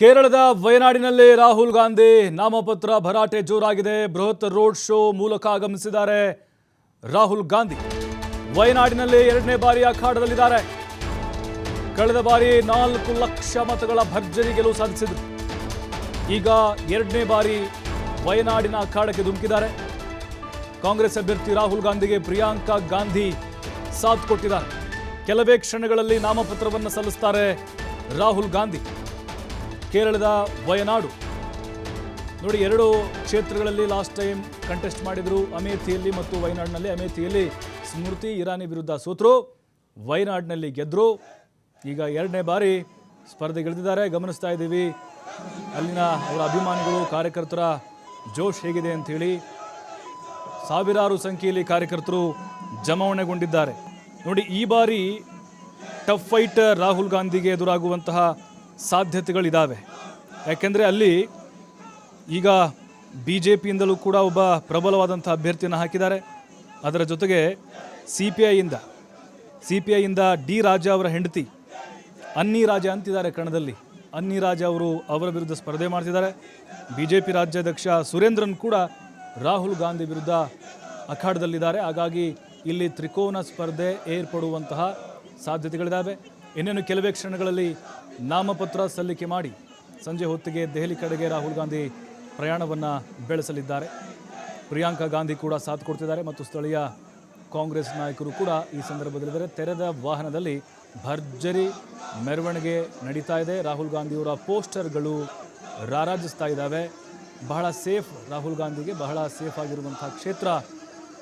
ಕೇರಳದ ವಯನಾಡಿನಲ್ಲಿ ರಾಹುಲ್ ಗಾಂಧಿ ನಾಮಪತ್ರ ಭರಾಟೆ ಜೋರಾಗಿದೆ. ಬೃಹತ್ ರೋಡ್ ಶೋ ಮೂಲಕ ಆಗಮಿಸಿದ್ದಾರೆ ರಾಹುಲ್ ಗಾಂಧಿ. ವಯನಾಡಿನಲ್ಲಿ ಎರಡನೇ ಬಾರಿ ಅಖಾಡದಲ್ಲಿದ್ದಾರೆ. ಕಳೆದ ಬಾರಿ ನಾಲ್ಕು ಲಕ್ಷ ಮತಗಳ ಭರ್ಜರಿ ಗೆಲುವು ಸಾಧಿಸಿದರು. ಈಗ ಎರಡನೇ ಬಾರಿ ವಯನಾಡಿನ ಅಖಾಡಕ್ಕೆ ಧುಮುಕಿದ್ದಾರೆ. ಕಾಂಗ್ರೆಸ್ ಅಭ್ಯರ್ಥಿ ರಾಹುಲ್ ಗಾಂಧಿಗೆ ಪ್ರಿಯಾಂಕಾ ಗಾಂಧಿ ಸಾಥ್ ಕೊಟ್ಟಿದ್ದಾರೆ. ಕೆಲವೇ ಕ್ಷಣಗಳಲ್ಲಿ ನಾಮಪತ್ರವನ್ನು ಸಲ್ಲಿಸ್ತಾರೆ ರಾಹುಲ್ ಗಾಂಧಿ. ಕೇರಳದ ವಯನಾಡು. ನೋಡಿ, ಎರಡು ಕ್ಷೇತ್ರಗಳಲ್ಲಿ ಲಾಸ್ಟ್ ಟೈಮ್ ಕಂಟೆಸ್ಟ್ ಮಾಡಿದರು ಅಮೇಥಿಯಲ್ಲಿ ಮತ್ತು ವಯನಾಡಿನಲ್ಲಿ. ಅಮೇಥಿಯಲ್ಲಿ ಸ್ಮೃತಿ ಇರಾನಿ ವಿರುದ್ಧ ಸೋತರು, ವಯನಾಡಿನಲ್ಲಿ ಗೆದ್ದರು ಈಗ ಎರಡನೇ ಬಾರಿ ಸ್ಪರ್ಧೆಗಿಳಿದಿದ್ದಾರೆ ಗಮನಿಸ್ತಾ ಇದ್ದೀವಿ. ಅಲ್ಲಿನ ಅವರ ಅಭಿಮಾನಿಗಳು, ಕಾರ್ಯಕರ್ತರ ಜೋಶ್ ಹೇಗಿದೆ ಅಂಥೇಳಿ ಸಾವಿರಾರು ಸಂಖ್ಯೆಯಲ್ಲಿ ಕಾರ್ಯಕರ್ತರು ಜಮಾವಣೆಗೊಂಡಿದ್ದಾರೆ. ನೋಡಿ, ಈ ಬಾರಿ ಟಫ್ ಫೈಟ್ ರಾಹುಲ್ ಗಾಂಧಿಗೆ ಎದುರಾಗುವಂತಹ ಸಾಧ್ಯತೆಗಳಿದ್ದಾವೆ ಯಾಕೆಂದರೆ ಅಲ್ಲಿ ಈಗ ಬಿ ಜೆ ಪಿಯಿಂದಲೂ ಕೂಡ ಒಬ್ಬ ಪ್ರಬಲವಾದಂಥ ಅಭ್ಯರ್ಥಿಯನ್ನು ಹಾಕಿದ್ದಾರೆ. ಅದರ ಜೊತೆಗೆ ಸಿ ಪಿ ಐಯಿಂದ ಸಿ ಪಿ ಐಯಿಂದ ಡಿ ರಾಜ ಅವರ ಹೆಂಡತಿ ಅನ್ನಿ ರಾಜ ಅಂತಿದ್ದಾರೆ ಕಣದಲ್ಲಿ. ಅನ್ನಿ ರಾಜ ಅವರು ಅವರ ವಿರುದ್ಧ ಸ್ಪರ್ಧೆ ಮಾಡ್ತಿದ್ದಾರೆ. ಬಿ ಜೆ ಪಿ ರಾಜ್ಯಾಧ್ಯಕ್ಷ ಸುರೇಂದ್ರನ್ ಕೂಡ ರಾಹುಲ್ ಗಾಂಧಿ ವಿರುದ್ಧ ಅಖಾಡದಲ್ಲಿದ್ದಾರೆ. ಹಾಗಾಗಿ ಇಲ್ಲಿ ತ್ರಿಕೋನ ಸ್ಪರ್ಧೆ ಏರ್ಪಡುವಂತಹ ಸಾಧ್ಯತೆಗಳಿದ್ದಾವೆ ಇನ್ನೇನು ಕೆಲವೇ ಕ್ಷಣಗಳಲ್ಲಿ ನಾಮಪತ್ರ ಸಲ್ಲಿಕೆ ಮಾಡಿ ಸಂಜೆ ಹೊತ್ತಿಗೆ ದೆಹಲಿ ಕಡೆಗೆ ರಾಹುಲ್ ಗಾಂಧಿ ಪ್ರಯಾಣವನ್ನು ಬೆಳೆಸಲಿದ್ದಾರೆ. ಪ್ರಿಯಾಂಕಾ ಗಾಂಧಿ ಕೂಡ ಸಾಥ್ ಕೊಡ್ತಿದ್ದಾರೆ ಮತ್ತು ಸ್ಥಳೀಯ ಕಾಂಗ್ರೆಸ್ ನಾಯಕರು ಕೂಡ ಈ ಸಂದರ್ಭದಲ್ಲಿದ್ದಾರೆ. ತೆರೆದ ವಾಹನದಲ್ಲಿ ಭರ್ಜರಿ ಮೆರವಣಿಗೆ ನಡೀತಾ ಇದೆ. ರಾಹುಲ್ ಗಾಂಧಿಯವರ ಪೋಸ್ಟರ್ಗಳು ರಾರಾಜಿಸ್ತಾ ಇದ್ದಾವೆ. ಬಹಳ ಸೇಫ್ ರಾಹುಲ್ ಗಾಂಧಿಗೆ, ಬಹಳ ಸೇಫ್ ಆಗಿರುವಂಥ ಕ್ಷೇತ್ರ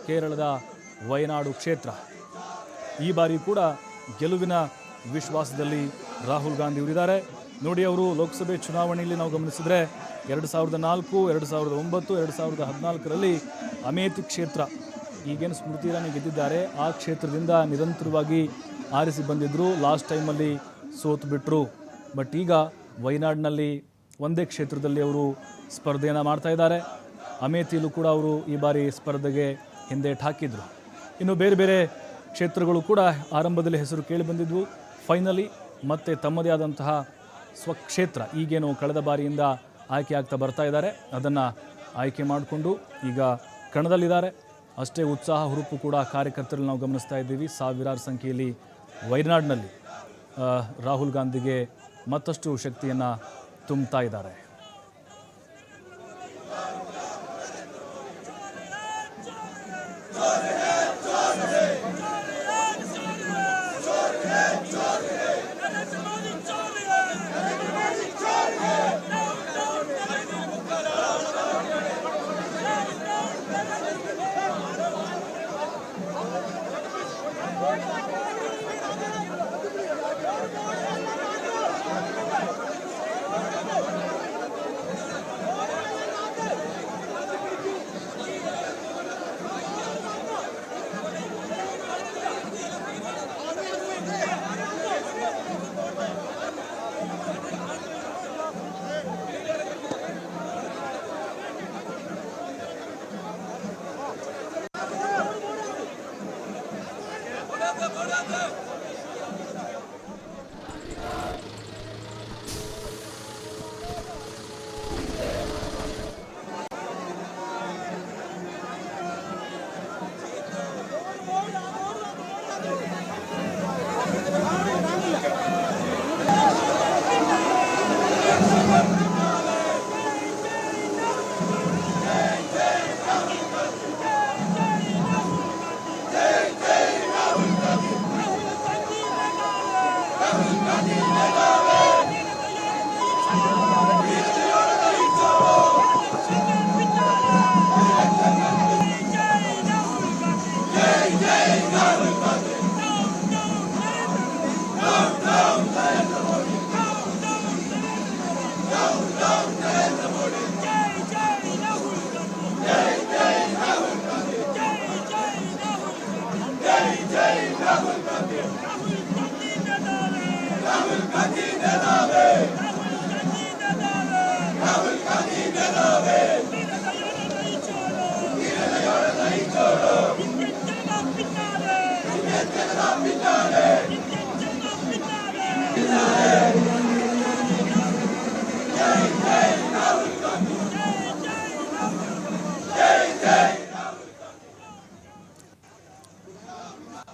ಕೇರಳದ ವಯನಾಡು ಕ್ಷೇತ್ರ. ಈ ಬಾರಿ ಕೂಡ ಗೆಲುವಿನ ವಿಶ್ವಾಸದಲ್ಲಿ ರಾಹುಲ್ ಗಾಂಧಿ ಅವರಿದ್ದಾರೆ ನೋಡಿ ಅವರು, ಲೋಕಸಭೆ ಚುನಾವಣೆಯಲ್ಲಿ ನಾವು ಗಮನಿಸಿದರೆ ಎರಡು ಸಾವಿರದ ನಾಲ್ಕು, ಎರಡು ಸಾವಿರದ ಒಂಬತ್ತು, ಎರಡು ಸಾವಿರದ ಹದಿನಾಲ್ಕರಲ್ಲಿ ಅಮೇಥಿ ಕ್ಷೇತ್ರ ಈಗೇನು ಸ್ಮೃತಿ ಇರಾನಿ ಗೆದ್ದಿದ್ದಾರೆ. ಆ ಕ್ಷೇತ್ರದಿಂದ ನಿರಂತರವಾಗಿ ಆರಿಸಿ ಬಂದಿದ್ದರು ಲಾಸ್ಟ್ ಟೈಮಲ್ಲಿ ಸೋತು ಬಿಟ್ಟರು ಬಟ್ ಈಗ ವಯನಾಡಿನಲ್ಲಿ ಒಂದೇ ಕ್ಷೇತ್ರದಲ್ಲಿ ಅವರು ಸ್ಪರ್ಧೆಯನ್ನು ಮಾಡ್ತಾ ಇದ್ದಾರೆ. ಅಮೇಥಿಯಲ್ಲೂ ಕೂಡ ಅವರು ಈ ಬಾರಿ ಸ್ಪರ್ಧೆಗೆ ಹಿಂದೇಟು ಹಾಕಿದ್ರು. ಇನ್ನು ಬೇರೆ ಬೇರೆ ಕ್ಷೇತ್ರಗಳು ಕೂಡ ಆರಂಭದಲ್ಲಿ ಹೆಸರು ಕೇಳಿ ಬಂದಿದ್ವು. ಫೈನಲಿ ಮತ್ತೆ ತಮ್ಮದೇ ಆದಂತಹ ಸ್ವಕ್ಷೇತ್ರ ಈಗೇನು ಕಳೆದ ಬಾರಿಯಿಂದ ಆಯ್ಕೆ ಆಗ್ತಾ ಬರ್ತಾ ಇದ್ದಾರೆ. ಅದನ್ನು ಆಯ್ಕೆ ಮಾಡಿಕೊಂಡು ಈಗ ಕಣದಲ್ಲಿದ್ದಾರೆ. ಅಷ್ಟೇ ಉತ್ಸಾಹ, ಹುರುಪು ಕೂಡ ಕಾರ್ಯಕರ್ತರಲ್ಲಿ ನಾವು ಗಮನಿಸ್ತಾ ಇದ್ದೀವಿ. ಸಾವಿರಾರು ಸಂಖ್ಯೆಯಲ್ಲಿ ವೈನಾಡ್ನಲ್ಲಿ ರಾಹುಲ್ ಗಾಂಧಿಗೆ ಮತ್ತಷ್ಟು ಶಕ್ತಿಯನ್ನು ತುಂಬ್ತಾ ಇದ್ದಾರೆ. Go!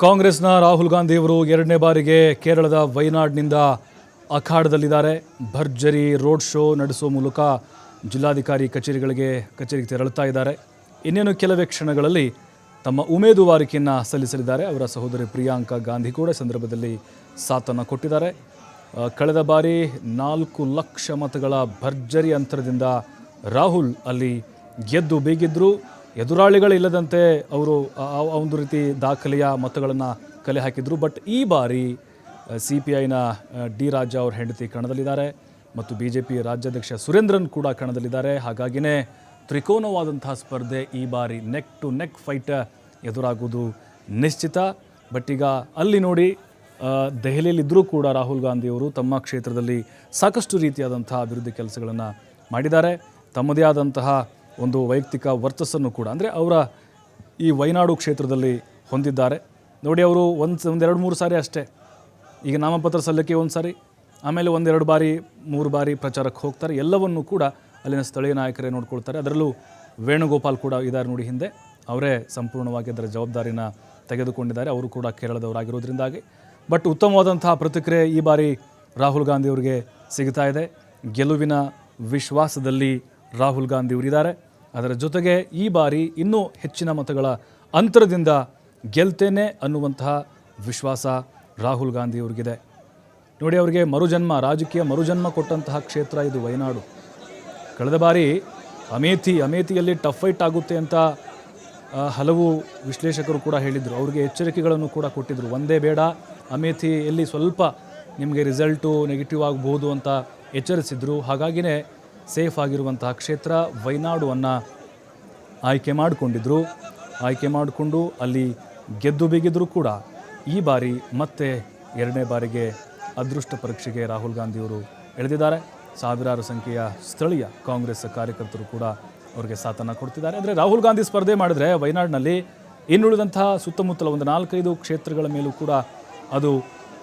ಕಾಂಗ್ರೆಸ್ನ ರಾಹುಲ್ ಗಾಂಧಿ ಅವರು ಎರಡನೇ ಬಾರಿಗೆ ಕೇರಳದ ವಯನಾಡ್ನಿಂದ ಅಖಾಡದಲ್ಲಿದ್ದಾರೆ. ಭರ್ಜರಿ ರೋಡ್ ಶೋ ನಡೆಸುವ ಮೂಲಕ ಜಿಲ್ಲಾಧಿಕಾರಿ ಕಚೇರಿಗಳಿಗೆ ಕಚೇರಿಗೆ ತೆರಳುತ್ತಾ ಇದ್ದಾರೆ. ಇನ್ನೇನು ಕೆಲವೇ ಕ್ಷಣಗಳಲ್ಲಿ ತಮ್ಮ ಉಮೇದುವಾರಿಕೆಯನ್ನು ಸಲ್ಲಿಸಲಿದ್ದಾರೆ. ಅವರ ಸಹೋದರಿ ಪ್ರಿಯಾಂಕಾ ಗಾಂಧಿ ಕೂಡ ಸಂದರ್ಭದಲ್ಲಿ ಸಾಥನ್ನು ಕೊಟ್ಟಿದ್ದಾರೆ. ಕಳೆದ ಬಾರಿ ನಾಲ್ಕು ಲಕ್ಷ ಮತಗಳ ಭರ್ಜರಿ ಅಂತರದಿಂದ ರಾಹುಲ್ ಅಲ್ಲಿ ಗೆದ್ದು ಬೀಗಿದ್ರು. ಎದುರಾಳಿಗಳಿಲ್ಲದಂತೆ ಅವರು ಒಂದು ರೀತಿ ದಾಖಲೆಯ ಮತಗಳನ್ನು ಕಲೆ ಹಾಕಿದರು. ಬಟ್ ಈ ಬಾರಿ ಸಿ ಪಿ ಐನ ಡಿ ರಾಜ ಅವ್ರ ಹೆಂಡತಿ ಕಣದಲ್ಲಿದ್ದಾರೆ ಮತ್ತು ಬಿ ಜೆ ಪಿ ರಾಜ್ಯಾಧ್ಯಕ್ಷ ಸುರೇಂದ್ರನ್ ಕೂಡ ಕಣದಲ್ಲಿದ್ದಾರೆ. ಹಾಗಾಗಿನೇ ತ್ರಿಕೋನವಾದಂತಹ ಸ್ಪರ್ಧೆ ಈ ಬಾರಿ ನೆಕ್ ಟು ನೆಕ್ ಫೈಟ್ ಎದುರಾಗುವುದು ನಿಶ್ಚಿತ. ಬಟ್ ಈಗ ಅಲ್ಲಿ ನೋಡಿ ದೆಹಲಿಯಲ್ಲಿದ್ದರೂ ಕೂಡ ರಾಹುಲ್ ಗಾಂಧಿಯವರು ತಮ್ಮ ಕ್ಷೇತ್ರದಲ್ಲಿ ಸಾಕಷ್ಟು ರೀತಿಯಾದಂತಹ ಅಭಿವೃದ್ಧಿ ಕೆಲಸಗಳನ್ನು ಮಾಡಿದ್ದಾರೆ. ತಮ್ಮದೇ ಆದಂತಹ ಒಂದು ವೈಯಕ್ತಿಕ ವರ್ಚಸ್ಸನ್ನು ಕೂಡ, ಅಂದರೆ ಅವರ ಈ ವಯನಾಡು ಕ್ಷೇತ್ರದಲ್ಲಿ ಹೊಂದಿದ್ದಾರೆ. ನೋಡಿ, ಅವರು ಒಂದು ಒಂದೆರಡು ಮೂರು ಸಾರಿ ಅಷ್ಟೇ. ಈಗ ನಾಮಪತ್ರ ಸಲ್ಲಿಕೆ ಒಂದು ಸಾರಿ, ಆಮೇಲೆ ಒಂದೆರಡು ಬಾರಿ, ಮೂರು ಬಾರಿ ಪ್ರಚಾರಕ್ಕೆ ಹೋಗ್ತಾರೆ. ಎಲ್ಲವನ್ನೂ ಕೂಡ ಅಲ್ಲಿನ ಸ್ಥಳೀಯ ನಾಯಕರೇ ನೋಡ್ಕೊಳ್ತಾರೆ. ಅದರಲ್ಲೂ ವೇಣುಗೋಪಾಲ್ ಕೂಡ ಇದ್ದಾರೆ ನೋಡಿ ಹಿಂದೆ. ಅವರೇ ಸಂಪೂರ್ಣವಾಗಿ ಅದರ ಜವಾಬ್ದಾರಿನ ತೆಗೆದುಕೊಂಡಿದ್ದಾರೆ. ಅವರು ಕೂಡ ಕೇರಳದವರಾಗಿರೋದ್ರಿಂದಾಗಿ ಬಟ್ ಉತ್ತಮವಾದಂತಹ ಪ್ರತಿಕ್ರಿಯೆ ಈ ಬಾರಿ ರಾಹುಲ್ ಗಾಂಧಿ ಅವರಿಗೆ ಸಿಗ್ತಾ ಇದೆ. ಗೆಲುವಿನ ವಿಶ್ವಾಸದಲ್ಲಿ ರಾಹುಲ್ ಗಾಂಧಿ ಅವರಿದ್ದಾರೆ. ಅದರ ಜೊತೆಗೆ ಈ ಬಾರಿ ಇನ್ನೂ ಹೆಚ್ಚಿನ ಮತಗಳ ಅಂತರದಿಂದ ಗೆಲ್ತೇನೆ ಅನ್ನುವಂತಹ ವಿಶ್ವಾಸ ರಾಹುಲ್ ಗಾಂಧಿ ಅವ್ರಿಗಿದೆ. ನೋಡಿ ಅವರಿಗೆ ಮರುಜನ್ಮ, ರಾಜಕೀಯ ಮರುಜನ್ಮ ಕೊಟ್ಟಂತಹ ಕ್ಷೇತ್ರ ಇದು ವಯನಾಡು. ಕಳೆದ ಬಾರಿ ಅಮೇಥಿ, ಅಮೇಥಿಯಲ್ಲಿ ಟಫ್ ಫೈಟ್ ಆಗುತ್ತೆ ಅಂತ ಹಲವು ವಿಶ್ಲೇಷಕರು ಕೂಡ ಹೇಳಿದರು. ಅವರಿಗೆ ಎಚ್ಚರಿಕೆಗಳನ್ನು ಕೂಡ ಕೊಟ್ಟಿದ್ದರು ಒಂದೇ ಬೇಡ, ಅಮೇಥಿಯಲ್ಲಿ ಸ್ವಲ್ಪ ನಿಮಗೆ ರಿಸಲ್ಟು ನೆಗೆಟಿವ್ ಆಗಬಹುದು ಅಂತ ಎಚ್ಚರಿಸಿದ್ರು. ಹಾಗಾಗಿನೇ ಸೇಫ್ ಆಗಿರುವಂತಹ ಕ್ಷೇತ್ರ ವೈನಾಡುವನ್ನು ಆಯ್ಕೆ ಮಾಡಿಕೊಂಡಿದ್ರು. ಆಯ್ಕೆ ಮಾಡಿಕೊಂಡು ಅಲ್ಲಿ ಗೆದ್ದು ಬಿಗಿದ್ರು ಕೂಡ. ಈ ಬಾರಿ ಮತ್ತೆ ಎರಡನೇ ಬಾರಿಗೆ ಅದೃಷ್ಟ ಪರೀಕ್ಷೆಗೆ ರಾಹುಲ್ ಗಾಂಧಿಯವರು ಎಳೆದಿದ್ದಾರೆ. ಸಾವಿರಾರು ಸಂಖ್ಯೆಯ ಸ್ಥಳೀಯ ಕಾಂಗ್ರೆಸ್ ಕಾರ್ಯಕರ್ತರು ಕೂಡ ಅವರಿಗೆ ಸಾಥನ ಕೊಡ್ತಿದ್ದಾರೆ. ಅಂದರೆ ರಾಹುಲ್ ಗಾಂಧಿ ಸ್ಪರ್ಧೆ ಮಾಡಿದ್ರೆ ವಯನಾಡಿನಲ್ಲಿ ಇನ್ನುಳಿದಂತಹ ಸುತ್ತಮುತ್ತಲ ಒಂದು ನಾಲ್ಕೈದು ಕ್ಷೇತ್ರಗಳ ಮೇಲೂ ಕೂಡ ಅದು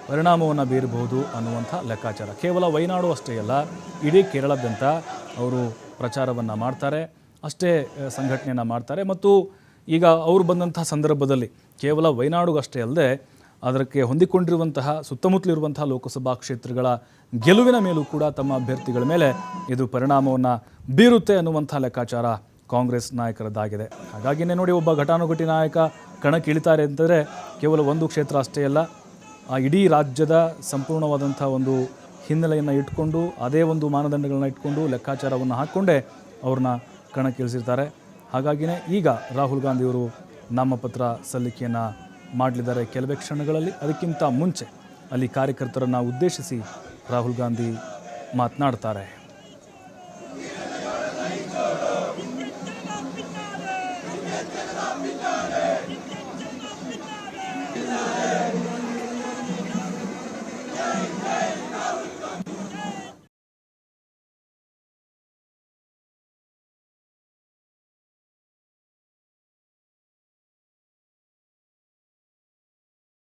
ಪರಿಣಾಮವನ್ನು ಬೀರಬಹುದು ಅನ್ನುವಂಥ ಲೆಕ್ಕಾಚಾರ. ಕೇವಲ ವಯನಾಡು ಅಷ್ಟೇ ಅಲ್ಲ, ಇಡೀ ಕೇರಳದಂತ ಅವರು ಪ್ರಚಾರವನ್ನು ಮಾಡ್ತಾರೆ, ಅಷ್ಟೇ ಸಂಘಟನೆಯನ್ನು ಮಾಡ್ತಾರೆ ಮತ್ತು ಈಗ ಅವರು ಬಂದಂಥ ಸಂದರ್ಭದಲ್ಲಿ ಕೇವಲ ವಯನಾಡುಗಷ್ಟೇ ಅಲ್ಲದೆ ಅದಕ್ಕೆ ಹೊಂದಿಕೊಂಡಿರುವಂತಹ, ಸುತ್ತಮುತ್ತಲಿರುವಂತಹ ಲೋಕಸಭಾ ಕ್ಷೇತ್ರಗಳ ಗೆಲುವಿನ ಮೇಲೂ ಕೂಡ ತಮ್ಮ ಅಭ್ಯರ್ಥಿಗಳ ಮೇಲೆ ಇದು ಪರಿಣಾಮವನ್ನು ಬೀರುತ್ತೆ ಅನ್ನುವಂಥ ಲೆಕ್ಕಾಚಾರ ಕಾಂಗ್ರೆಸ್ ನಾಯಕರದ್ದಾಗಿದೆ. ಹಾಗಾಗಿನೇ ನೋಡಿ ಒಬ್ಬ ಘಟಾನುಘಟಿ ನಾಯಕ ಕಣಕ್ಕಿಳಿತಾರೆ ಅಂತಂದರೆ ಕೇವಲ ಒಂದು ಕ್ಷೇತ್ರ ಅಷ್ಟೇ ಅಲ್ಲ ಆ ಇಡೀ ರಾಜ್ಯದ ಸಂಪೂರ್ಣವಾದಂಥ ಒಂದು ಹಿನ್ನೆಲೆಯನ್ನು ಇಟ್ಕೊಂಡು, ಅದೇ ಒಂದು ಮಾನದಂಡಗಳನ್ನ ಇಟ್ಕೊಂಡು ಲೆಕ್ಕಾಚಾರವನ್ನು ಹಾಕ್ಕೊಂಡೇ ಅವ್ರನ್ನ ಕಣಕ್ಕಿಳಿಸಿರ್ತಾರೆ. ಹಾಗಾಗಿಯೇ ಈಗ ರಾಹುಲ್ ಗಾಂಧಿಯವರು ನಾಮಪತ್ರ ಸಲ್ಲಿಕೆಯನ್ನು ಮಾಡಲಿದ್ದಾರೆ ಕೆಲವೇ ಕ್ಷಣಗಳಲ್ಲಿ. ಅದಕ್ಕಿಂತ ಮುಂಚೆ ಅಲ್ಲಿ ಕಾರ್ಯಕರ್ತರನ್ನು ಉದ್ದೇಶಿಸಿ ರಾಹುಲ್ ಗಾಂಧಿ ಮಾತನಾಡ್ತಾರೆ.